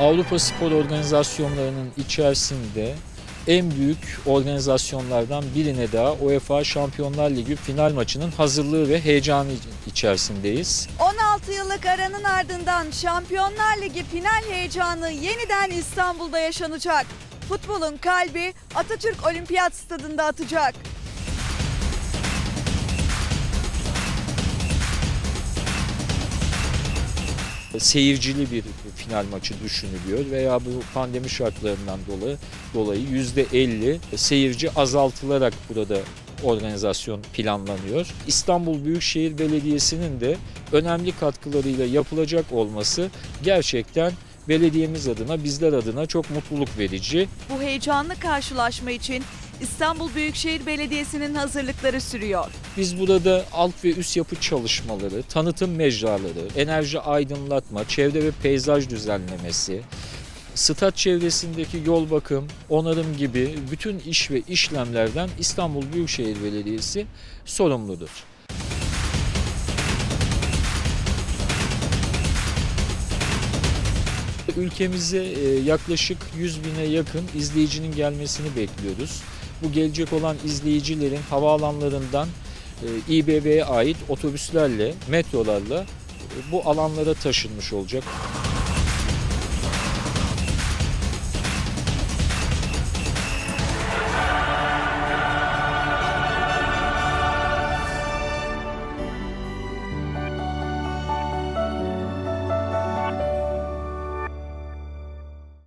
Avrupa spor organizasyonlarının içerisinde en büyük organizasyonlardan birine daha UEFA Şampiyonlar Ligi final maçının hazırlığı ve heyecanı içerisindeyiz. 16 yıllık aranın ardından Şampiyonlar Ligi final heyecanı yeniden İstanbul'da yaşanacak. Futbolun kalbi Atatürk Olimpiyat Stadında atacak. Seyircili bir final maçı düşünülüyor veya bu pandemi şartlarından dolayı dolayı %50 seyirci azaltılarak burada organizasyon planlanıyor. İstanbul Büyükşehir Belediyesi'nin de önemli katkılarıyla yapılacak olması gerçekten belediyemiz adına, bizler adına çok mutluluk verici. Bu heyecanlı karşılaşma için İstanbul Büyükşehir Belediyesi'nin hazırlıkları sürüyor. Biz burada alt ve üst yapı çalışmaları, tanıtım mecraları, enerji aydınlatma, çevre ve peyzaj düzenlemesi, stat çevresindeki yol bakım, onarım gibi bütün iş ve işlemlerden İstanbul Büyükşehir Belediyesi sorumludur. Ülkemize e, yaklaşık 100 bine yakın izleyicinin gelmesini bekliyoruz. Bu gelecek olan izleyicilerin havaalanlarından e, İBB'ye ait otobüslerle, metrolarla e, bu alanlara taşınmış olacak.